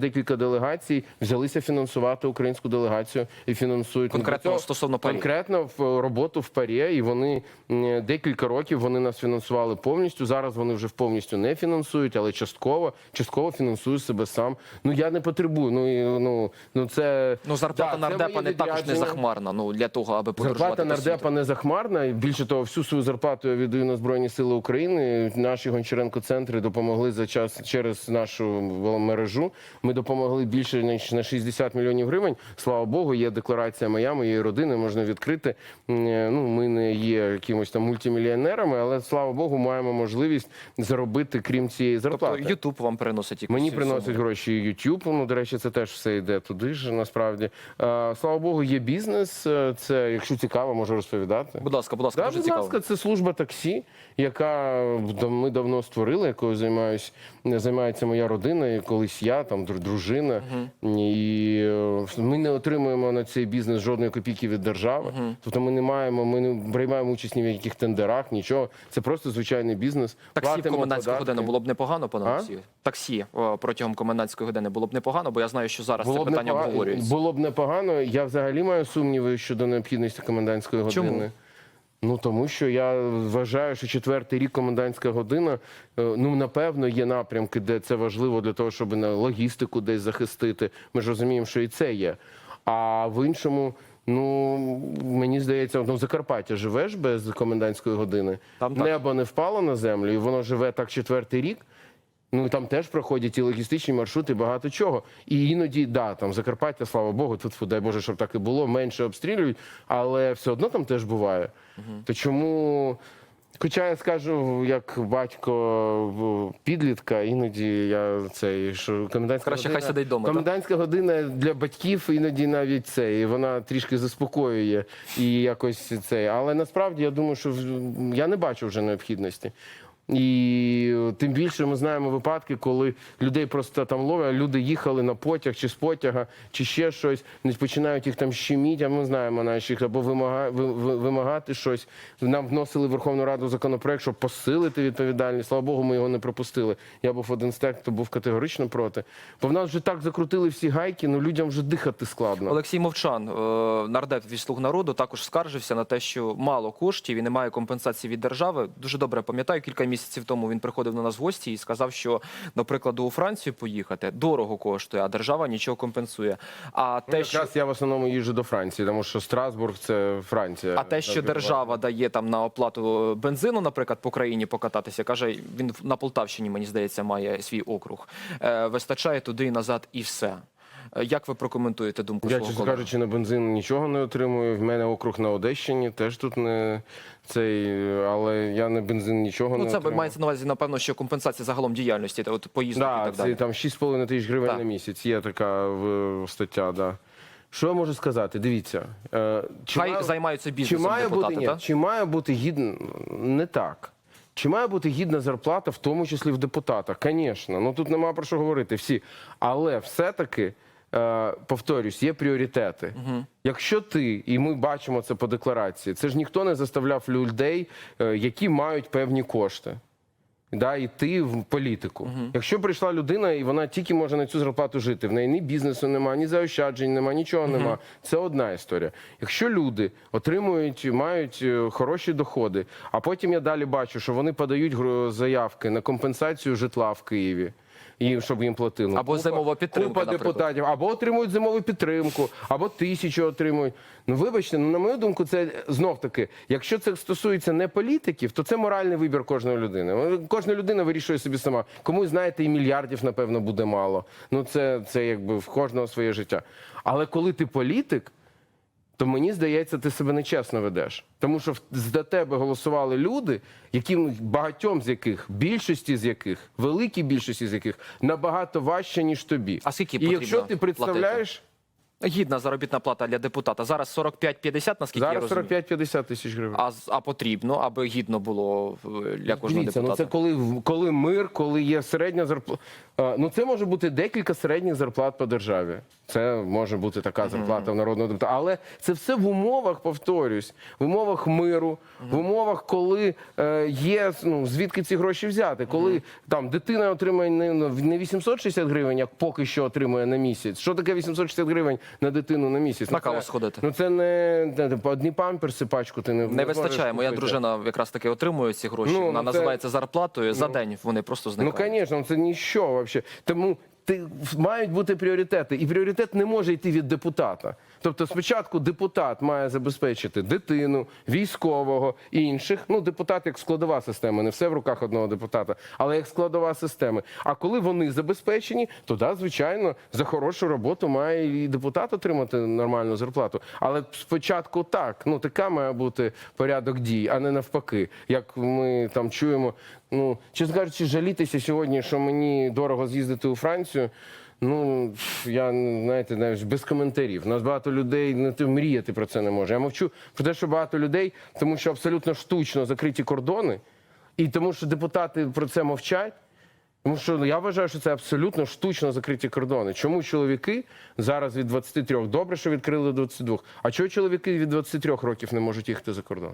Декілька делегацій взялися фінансувати українську делегацію і фінансують Конкретно Ну, стосовно парі. конкретно в роботу в парі, і вони декілька років вони нас фінансували повністю. Зараз вони вже повністю не фінансують, але частково частково фінансую себе сам. Ну я не потребую. Ну і ну ну це Ну, зарплата Да, нардепа не також не захмарна. Ну для того, аби Зарплата нардепа не захмарна. Більше того, всю свою зарплату я віддаю на Збройні Сили України. Наші Гончаренко центри допомогли за час через нашу мережу. Ми допомогли більше ніж на 60 мільйонів гривень. Слава Богу, є декларація моя, моєї родини. Можна відкрити. Ну, ми не є якимось там мультимільйонерами, але слава Богу, маємо можливість заробити крім цієї зарплати. Тобто Ютуб вам приносить якусь Мені приносить суму? гроші YouTube, Ну, до речі, це теж все йде туди ж. Насправді, Е, слава Богу, є бізнес. Е, Це, якщо цікаво, можу розповідати. Будь ласка, будь ласка, Да, дуже будь цікаво. ласка, це служба таксі, яка ми давно створили, якою займаюсь, займається моя родина, і колись я, там дру- дружина. І е, ми не отримуємо на цей бізнес жодної копійки від держави. Тобто ми не маємо, ми не приймаємо участь ні в яких тендерах, нічого. Це просто звичайний бізнес. Таксі в комендантську годину було б непогано, пане Олексію? Таксі протягом комендантської години було б непогано, бо я знаю, що зараз це питання обговорюється. Було б непогано. Я взагалі маю сумніви щодо необхідності комендантської години. Чому? Ну тому що я вважаю, що четвертий рік комендантська година. е, Ну напевно є напрямки, де це важливо для того, щоб на логістику десь захистити. Ми ж розуміємо, що і це є. А в іншому. Ну мені здається, ну в Закарпаття живеш без комендантської години. Там так. Небо не впало на землю, і воно живе так четвертий рік. Ну там теж проходять і логістичні маршрути, багато чого. І іноді, да, там Закарпаття, слава Богу, тут фу, дай Боже, щоб так і було, менше обстрілюють, але все одно там теж буває. То чому? Хоча я скажу, як батько підлітка, іноді я цей що комендантська Краще година, хай сидить дома, так? Година для батьків іноді навіть це, і вона трішки заспокоює і якось цей. Але насправді я думаю, що я не бачу вже необхідності. І тим більше ми знаємо випадки, коли людей просто там ловлять, люди їхали на потяг чи з потяга, чи ще щось, не починають їх там щеміть, а ми знаємо наших, або вимага, ви- ви- вимагати щось. Нам вносили в Верховну Раду законопроект, щоб посилити відповідальність. Слава Богу, ми його не пропустили. Я був один з тих, хто був категорично проти. Бо в нас вже так закрутили всі гайки, ну людям вже дихати складно. Олексій Мовчан, е, нардеп від «Слуг народу, також скаржився на те, що мало коштів і немає компенсації від держави. Дуже добре пам'ятаю, кілька місяців тому він приходив до нас в гості і сказав, що, наприклад, у Францію поїхати дорого коштує, а держава нічого компенсує. А Ну, те, що я в основному їжджу до Франції, тому що Страсбург це Франція. А те, що держава дає там на оплату бензину, наприклад, по країні покататися, каже, він на Полтавщині, мені здається, має свій округ. Е, вистачає туди і назад, і все. Е, Як ви прокоментуєте думку Я, чесно кажучи, на бензин нічого не отримую. В мене округ на Одещині, теж тут не цей, але я на бензин нічого Ну, не це отримую. мається на увазі, напевно, що компенсація загалом діяльності, от поїздок і Да, так це далі. там 6,5 тисяч гривень Так. на місяць. Є така в, стаття, да. Що я можу сказати? Дивіться. Е, чи Хай має- займаються Чи має депутати, бути ні, так? чи має бути гідна не так? Чи має бути гідна зарплата, в тому числі в депутата? Звісно, ну тут нема про що говорити всі. Але все-таки, повторюсь, є пріоритети. Якщо ти, і ми бачимо це по декларації, це ж ніхто не заставляв людей, е, які мають певні кошти. Да, йти в політику. Якщо прийшла людина, і вона тільки може на цю зарплату жити, в неї ні бізнесу нема, ні заощаджень нема, нічого нема. Це одна історія. Якщо люди отримують, мають е, хороші доходи, а потім я далі бачу, що вони подають заявки на компенсацію житла в Києві. І щоб їм платили Або зимова підтримка, купа наприклад. депутатів, або отримують зимову підтримку, або тисячу отримують. Ну вибачте, ну на мою думку, це знов таки, якщо це стосується не політиків, то це моральний вибір кожної людини. Кожна людина вирішує собі сама. Комусь знаєте, і мільярдів напевно буде мало. Ну це, це якби в кожного своє життя. Але коли ти політик. То мені здається, ти себе нечесно ведеш. Тому що за тебе голосували люди, яким багатьом з яких, більшості з яких, великій більшості з яких набагато важче, ніж тобі. А скільки І потрібно якщо ти представляєш Гідна заробітна плата для депутата. Зараз 45-50, наскільки я зараз розумію. 45-50 тисяч гривень. А, а потрібно, аби гідно було е, для кожного Дивіться, ну депутата. це коли коли мир, коли є середня зарплата. Ну це може бути декілька середніх зарплат по державі. Це може бути така зарплата в народного депутата. Але це все в умовах, повторюсь, в умовах миру, в умовах, коли е, є ну, звідки ці гроші взяти. Коли там дитина отримує не, не 860 гривень, як поки що отримує на місяць. Що таке 860 гривень на дитину на місяць? На Ну, каву сходити. Ну це не, одні памперси пачку. Ти не, Не вистачає. Моя дружина якраз таки отримує ці гроші. Ну, Вона ну, це- називається зарплатою. За день вони просто Ну, зникають. звісно, це ніщо взагалі. Тому ти, мають бути пріоритети. І пріоритет не може йти від депутата. Тобто, спочатку депутат має забезпечити дитину, військового інших. Ну, депутат як складова система, не все в руках одного депутата, але як складова система. А коли вони забезпечені, то да, звичайно, за хорошу роботу має і депутат отримати нормальну зарплату. Але спочатку так, ну така має бути порядок дій, а не навпаки. Як ми там чуємо, ну чесно кажучи, жалітися сьогодні, що мені дорого з'їздити у Францію. Ну я знаєте, навіть без коментарів. У Нас багато людей не ти мріяти про це не може. Я мовчу про те, що багато людей, тому що абсолютно штучно закриті кордони, і тому, що депутати про це мовчать. Тому що ну, я вважаю, що це абсолютно штучно закриті кордони. Чому чоловіки зараз від 23, добре, що відкрили до 22, а чого чоловіки від 23 років не можуть їхати за кордон?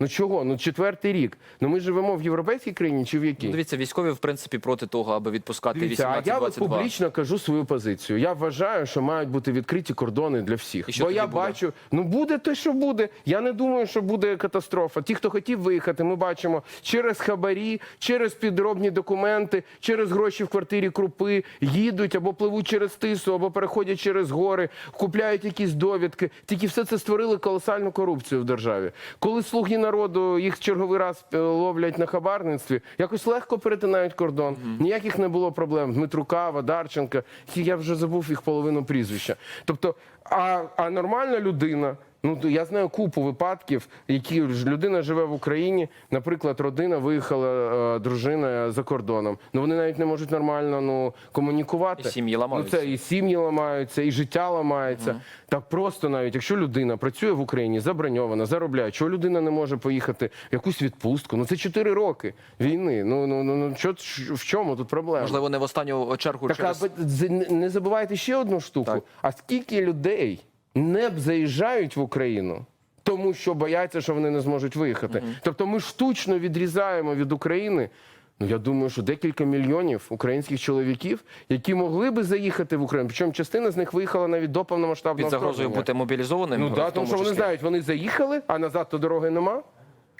Ну чого? Ну четвертий рік. Ну ми живемо в європейській країні чи в якій? Ну, Дивіться, військові в принципі проти того, аби відпускати Дивіться, а я от 18-22. публічно кажу свою позицію. Я вважаю, що мають бути відкриті кордони для всіх. І що Бо я буде? бачу, ну буде те, що буде. Я не думаю, що буде катастрофа. Ті, хто хотів виїхати, ми бачимо через хабарі, через підробні документи, через гроші в квартирі крупи, їдуть або пливуть через тису, або переходять через гори, купляють якісь довідки. Тільки все це створили колосальну корупцію в державі. Коли слуги народу їх черговий раз е, ловлять на хабарництві, якось легко перетинають кордон. Ніяких не було проблем. Дмитрука, Вадарченка. Я вже забув їх половину прізвища. Тобто, а, а нормальна людина. Ну я знаю купу випадків, які людина живе в Україні. Наприклад, родина виїхала, е, дружина за кордоном. Ну вони навіть не можуть нормально ну комунікувати. І сім'ї ламаються. Ну, це і сім'ї ламаються, і життя ламається. Так просто навіть, якщо людина працює в Україні, заброньована, заробляє, чого людина не може поїхати в якусь відпустку? Ну це 4 роки війни. Ну ну ну ну що в чому тут проблема? Можливо, не в останню чергу Так, через... не забувайте ще одну штуку. Так. А скільки людей не б заїжджають в Україну? Тому що бояться, що вони не зможуть виїхати. Тобто ми штучно відрізаємо від України. Ну я думаю, що декілька мільйонів українських чоловіків, які могли би заїхати в Україну. Причому частина з них виїхала навіть до повномасштабного під загрозою бути мобілізованим. Ну да, тому що вони знають, вони заїхали, а назад то дороги нема.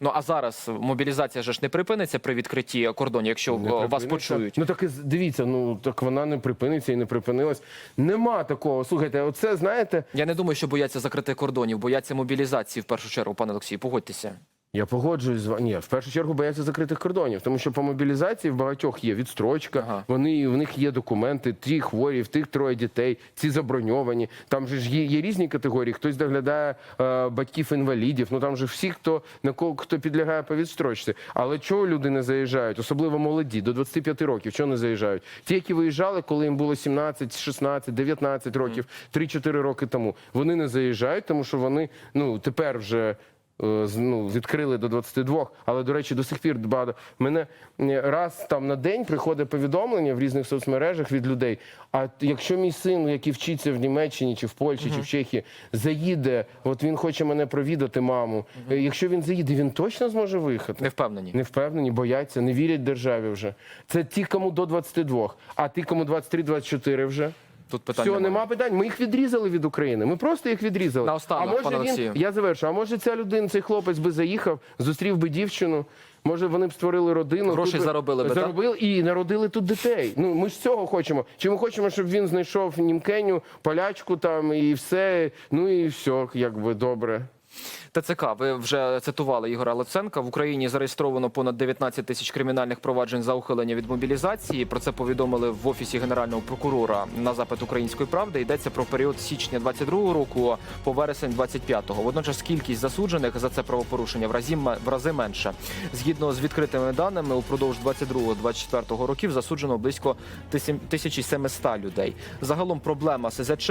Ну а зараз мобілізація же ж не припиниться при відкритті кордонів, якщо Не вас почують. Ну так і дивіться, ну так вона не припиниться і не припинилась. Нема такого. Слухайте, оце знаєте. Я не думаю, що бояться закритих кордонів, бояться мобілізації в першу чергу, пане Олексій. Погодьтеся. Я погоджуюсь з вами. Ні, в першу чергу бояться закритих кордонів, тому що по мобілізації в багатьох є відстрочка. Ага. Вони в них є документи, ті хворі, в тих троє дітей, ці заброньовані. Там же ж є, є різні категорії. Хтось доглядає е, батьків інвалідів. Ну там же всі, хто на кого хто підлягає по відстрочці. Але чого люди не заїжджають, особливо молоді, до 25 років, чого не заїжджають? Ті, які виїжджали, коли їм було 17, 16, 19 років, 3-4 роки тому, вони не заїжджають, тому що вони ну тепер вже ну, відкрили до 22, але, до речі, до сих пір багато. Мене е, раз там на день приходить повідомлення в різних соцмережах від людей. А якщо мій син, який вчиться в Німеччині, чи в Польщі, чи в Чехії, заїде, от він хоче мене провідати, маму. е, Якщо він заїде, він точно зможе виїхати? Не впевнені. Не впевнені, бояться, не вірять державі вже. Це ті, кому до 22, а ті, кому 23-24 вже. Тут питання Все, немає. нема питань. Ми їх відрізали від України. Ми просто їх відрізали. Наостанок, а може пане він, Олексію. я завершу, а може ця людина, цей хлопець би заїхав, зустрів би дівчину. Може, вони б створили родину, Гроші тут заробили би, так? заробили і народили тут дітей. Ну ми ж цього хочемо. Чи ми хочемо, щоб він знайшов німкеню, полячку там і все. Ну і все, якби добре. ТЦК, ви вже цитували Ігора Луценка. В Україні зареєстровано понад 19 тисяч кримінальних проваджень за ухилення від мобілізації. Про це повідомили в офісі генерального прокурора на запит української правди. Йдеться про період січня 22 року по вересень 25-го. Водночас кількість засуджених за це правопорушення в разі в рази менше. Згідно з відкритими даними, упродовж 22-24 років засуджено близько 1700 людей. Загалом проблема СЗЧ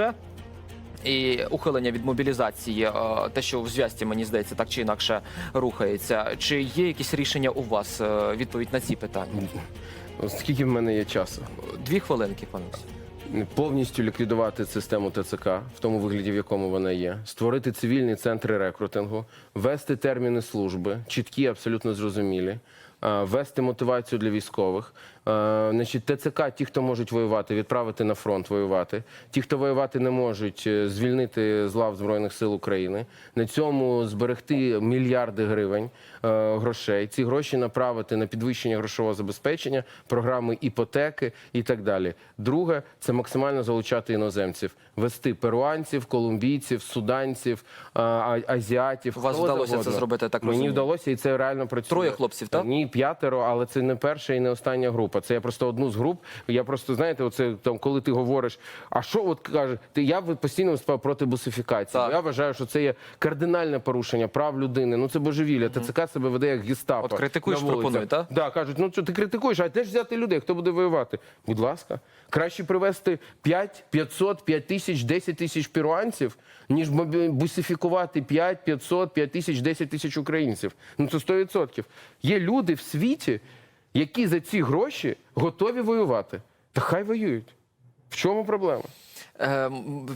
і ухилення від мобілізації, е, те, що в зв'язці, мені здається, так чи інакше рухається. Чи є якісь рішення у вас? Е, Відповідь на ці питання? Скільки в мене є часу? Дві хвилинки, пане. Повністю ліквідувати систему ТЦК в тому вигляді, в якому вона є, створити цивільні центри рекрутингу, ввести терміни служби, чіткі, абсолютно зрозумілі, е, ввести мотивацію для військових. Е, Значить, ТЦК, ті, хто можуть воювати, відправити на фронт воювати. Ті, хто воювати не можуть, е, звільнити з лав Збройних сил України. На цьому зберегти мільярди гривень е, грошей. Ці гроші направити на підвищення грошового забезпечення, програми іпотеки і так далі. Друге це максимально залучати іноземців, вести перуанців, колумбійців, суданців, азіатів. У вас вдалося завгодно. це зробити, так Мені розумію? вдалося, і це реально працює. Троє хлопців, так? Ні, п'ятеро, але це не перша і не остання група. Це я просто одну з груп. Я просто знаєте, оце там, коли ти говориш, а що от каже, ти я постійно виступав проти бусифікації. Так. Я вважаю, що це є кардинальне порушення прав людини. Ну це божевілля. ТЦК себе веде як гестапо. От критикуєш, пропонують, так? Да, кажуть, ну що ти критикуєш, а де ж взяти людей? Хто буде воювати? Будь ласка, краще привезти 5, 500, 5 тисяч, 10 тисяч перуанців, ніж бусифікувати 5, 500, 5 тисяч, 10 тисяч українців. Ну це 100%. Є люди в світі, які за ці гроші готові воювати. Та хай воюють. В чому проблема? Е,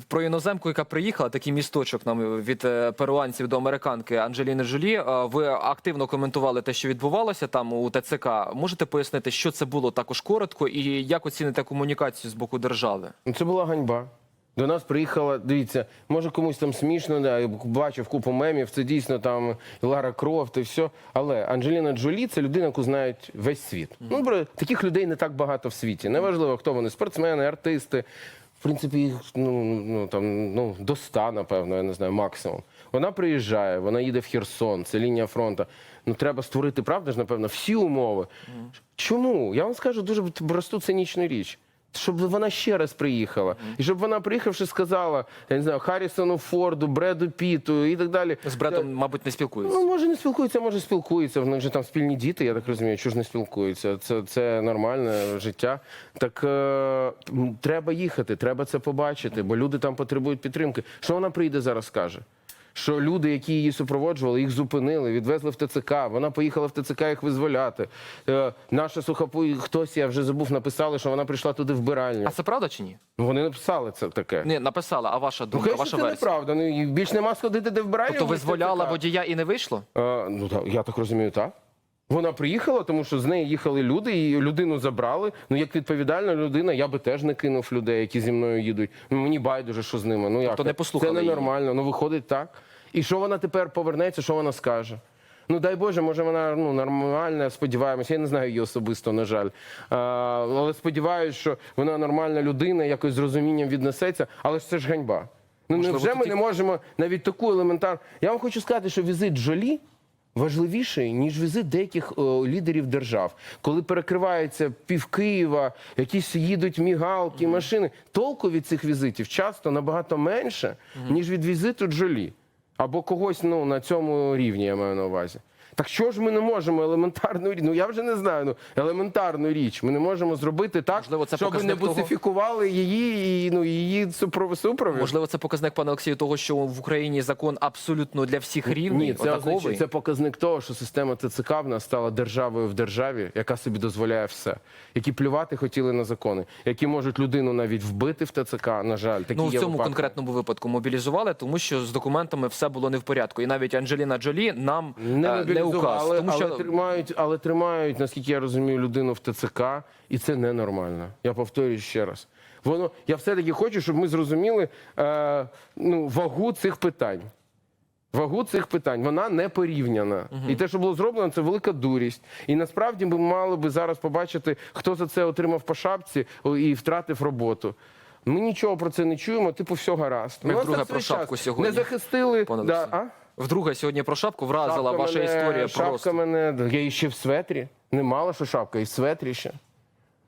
Про іноземку, яка приїхала, такий місточок нам від е, перуанців до американки Анджеліни Жолі. Е, Ви активно коментували те, що відбувалося там у ТЦК. Можете пояснити, що це було також коротко, і як оціните комунікацію з боку держави? Ну, це була ганьба. До нас приїхала, дивіться, може комусь там смішно, да, бачив купу мемів, це дійсно там Лара Крофт і все. Але Анджеліна Джолі це людина, яку знають весь світ. Ну, бро, таких людей не так багато в світі. Неважливо, хто вони, спортсмени, артисти. В принципі, їх ну, ну, там, ну, до ста, напевно, я не знаю, максимум. Вона приїжджає, вона їде в Херсон, це лінія фронту. Ну, треба створити, правда ж, напевно, всі умови. Чому? Я вам скажу дуже просту цинічну річ. Щоб вона ще раз приїхала, і щоб вона приїхавши сказала, я не знаю, Харрісону Форду, Бреду Піту і так далі. З Бредом, мабуть, не спілкуються. Ну, може, не спілкуються, може спілкуються. В них же там спільні діти, я так розумію, що ж не спілкуються. Це, це нормальне життя. Так е, треба їхати, треба це побачити, бо люди там потребують підтримки. Що вона прийде зараз скаже? Що люди, які її супроводжували, їх зупинили, відвезли в ТЦК. Вона поїхала в ТЦК їх визволяти. Е, наша сухопу, хтось я вже забув, написали, що вона прийшла туди вбиральню. А це правда чи ні? Ну, Вони написали це таке. Ні, написала, а ваша Ну, думка, конечно, ваша це версія? неправда. Ну і більш нема сходити де вбиральню. Тобто визволяла водія і не вийшло? Е, ну так, я так розумію, так. Вона приїхала, тому що з нею їхали люди, і людину забрали. Ну, як відповідальна людина, я би теж не кинув людей, які зі мною їдуть. Ну мені байдуже, що з ними. Ну як Тобто це? не послухали її? Ну виходить так. І що вона тепер повернеться, що вона скаже? Ну дай Боже, може вона ну нормальна, сподіваємося. Я не знаю її особисто, на жаль. А, але сподіваюся, що вона нормальна людина, якось з розумінням віднесеться. Але ж це ж ганьба. Ну невже ми не можемо навіть таку елементарну. Я вам хочу сказати, що візит Джолі важливіший, ніж візит деяких о, лідерів держав. Коли перекривається пів Києва, якісь їдуть мігалки, машини. Толку від цих візитів часто набагато менше, ніж від візиту Джолі. Або когось ну, на цьому рівні, я маю на увазі. Так що ж ми не можемо елементарну річ? Ну я вже не знаю. Ну елементарну річ. Ми не можемо зробити так, Можливо, це щоб не показник того- її і ну її супро- супровід. Можливо, це показник, пане Олексію, того, що в Україні закон абсолютно для всіх рівний, Ні, це, означає, це показник того, що система ТЦК в нас стала державою в державі, яка собі дозволяє все. Які плювати хотіли на закони, які можуть людину навіть вбити в ТЦК. На жаль, такі Ну, в цьому випадки. конкретному випадку мобілізували, тому що з документами все було не в порядку. І навіть Анджеліна Джолі нам не е, не указ. Тому що але тримають, але тримають, наскільки я розумію, людину в ТЦК, і це ненормально. Я повторюю ще раз. Воно я все-таки хочу, щоб ми зрозуміли е, ну, вагу цих питань. Вагу цих питань вона не порівняна. І те, що було зроблено, це велика дурість. І насправді ми мали би зараз побачити, хто за це отримав по шапці і втратив роботу. Ми нічого про це не чуємо, типу, все гаразд. Ми вдруге про шапку сьогодні, Не захистили. пане Да, а? Вдруге сьогодні про шапку вразила Шапка ваша мене- історія шапка просто. мене, я ще в светрі. Не мало що шапка, і в светрі ще.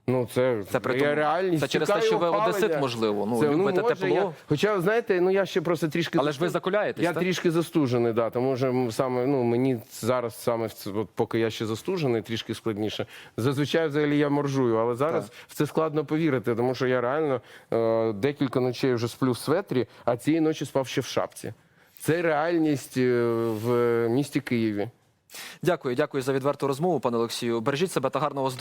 Ну, це, Це при тому- реальність. це через те, що ви одесит, можливо. Ну, Це, любите може, тепло. Я, хоча, знаєте, ну я ще просто трішки... Але ж ви закуляєтесь, Я так? трішки застужений, да, тому що саме, ну, мені зараз, саме, от, поки я ще застужений, трішки складніше. Зазвичай взагалі я моржую, але зараз в це складно повірити, тому що я реально е, декілька ночей вже сплю в светрі, а цієї ночі спав ще в шапці. Це реальність е, в місті Києві. Дякую, дякую за відверту розмову, пане Олексію. Бережіть себе та гарного здоров'я.